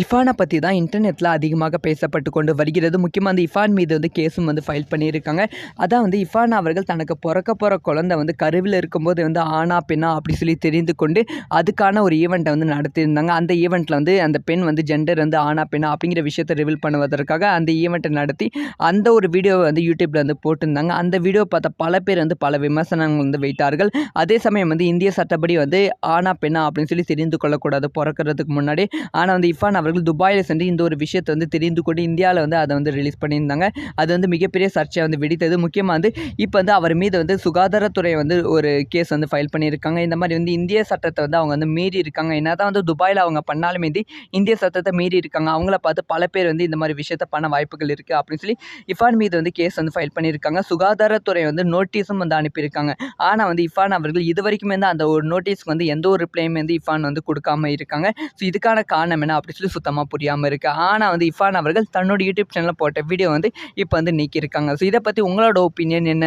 இஃபானை பற்றி தான் இன்டர்நெட்டில் அதிகமாக பேசப்பட்டு கொண்டு வருகிறது. முக்கியமாக அந்த இஃபான் மீது வந்து கேஸும் வந்து ஃபைல் பண்ணியிருக்காங்க. அதான் வந்து இஃபான் அவர்கள் தனக்கு பிறக்க போகிற குழந்தை வந்து கருவில் இருக்கும்போது வந்து ஆனா பெண்ணா அப்படி சொல்லி தெரிந்து கொண்டு அதுக்கான ஒரு ஈவெண்ட்டை வந்து நடத்தியிருந்தாங்க. அந்த ஈவெண்ட்டில் வந்து அந்த பெண் வந்து ஜெண்டர் வந்து ஆனா பெண்ணா அப்படிங்கிற விஷயத்தை ரிவீல் பண்ணுவதற்காக அந்த ஈவெண்ட்டை நடத்தி அந்த ஒரு வீடியோவை வந்து யூடியூப்பில் வந்து போட்டிருந்தாங்க. அந்த வீடியோ பார்த்த பல பேர் வந்து பல விமர்சனங்கள் வந்து வைத்தார்கள். அதே சமயம் வந்து இந்திய சட்டப்படி வந்து ஆனா பெண்ணா அப்படின்னு சொல்லி தெரிந்து கொள்ளக்கூடாது பிறக்கிறதுக்கு முன்னாடி. ஆனால் வந்து இஃபான் அவர்கள் துபாயில் சென்று இந்த ஒரு விஷயத்தை வந்து தெரிந்து கொண்டு இந்தியாவில் வந்து அதை வந்து ரிலீஸ் பண்ணியிருந்தாங்க. அது வந்து மிகப்பெரிய சர்ச்சையை வந்து வெடித்தது. முக்கியமாக வந்து இப்போ வந்து அவர் மீது வந்து சுகாதாரத்துறை வந்து ஒரு கேஸ் வந்து ஃபைல் பண்ணியிருக்காங்க. இந்த மாதிரி வந்து இந்திய சட்டத்தை வந்து அவங்க வந்து மீறி இருக்காங்க. என்ன தான் வந்து துபாயில் அவங்க பண்ணாலுமே வந்து இந்திய சட்டத்தை மீறி இருக்காங்க. அவங்கள பார்த்து பல பேர் வந்து இந்த மாதிரி விஷயத்தை பண்ண வாய்ப்புகள் இருக்குது அப்படின்னு சொல்லி இஃபான் மீது வந்து கேஸ் வந்து ஃபைல் பண்ணியிருக்காங்க. சுகாதாரத்துறை வந்து நோட்டீஸும் வந்து அனுப்பியிருக்காங்க. ஆனால் வந்து இஃபான் அவர்கள் இது வரைக்குமே வந்து அந்த ஒரு நோட்டீஸ்க்கு வந்து எந்த ஒரு ரிப்ளையுமே வந்து இஃபான் வந்து கொடுக்காம இருக்காங்க. ஸோ இதுக்கான காரணம் என்ன அப்படின்னு சொல்லி சுத்தமாக புரியாமல் இருக்குது ஆனால் வந்து இஃபான் அவர்கள் தன்னோட யூடியூப் சேனலில் போட்ட வீடியோ வந்து இப்போ வந்து நீக்கியிருக்காங்க. ஸோ இதை பற்றி உங்களோட ஒப்பீனியன் என்ன?